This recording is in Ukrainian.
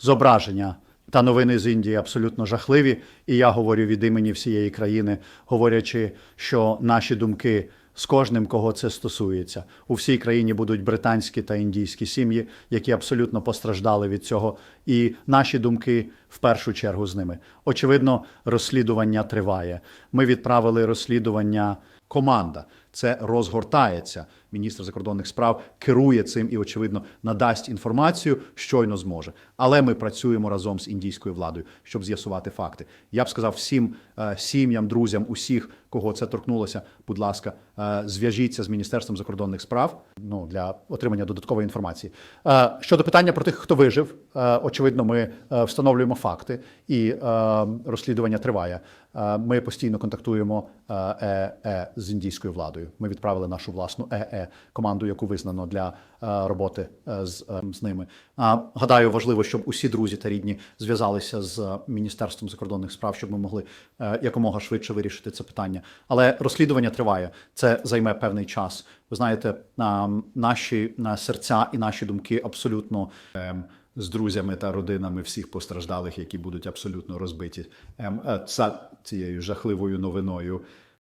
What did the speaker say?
зображення та новини з Індії абсолютно жахливі. І я говорю від імені всієї країни, говорячи, що наші думки з кожним, кого це стосується. У всій країні будуть британські та індійські сім'ї, які абсолютно постраждали від цього. І наші думки в першу чергу з ними. Очевидно, розслідування триває. Ми відправили розслідування. Команда це розгортається. Міністр закордонних справ керує цим і, очевидно, надасть інформацію, щойно зможе. Але ми працюємо разом з індійською владою, щоб з'ясувати факти. Я б сказав всім е, сім'ям, друзям, усіх, кого це торкнулося. Будь ласка, е, зв'яжіться з міністерством закордонних справ ну для отримання додаткової інформації. Е, щодо питання про тих, хто вижив, очевидно, ми встановлюємо факти, і розслідування триває. Ми постійно контактуємо з індійською владою. Ми відправили нашу власну ЕЕ команду, яку визнано для е, роботи е, з, е, з ними. Гадаю, важливо, щоб усі друзі та рідні зв'язалися з міністерством закордонних справ, щоб ми могли якомога швидше вирішити це питання. Але розслідування триває. Це займе певний час. Ви знаєте, наші серця і наші думки абсолютно. ем, з друзями та родинами всіх постраждалих, які будуть абсолютно розбиті ем, цією жахливою новиною.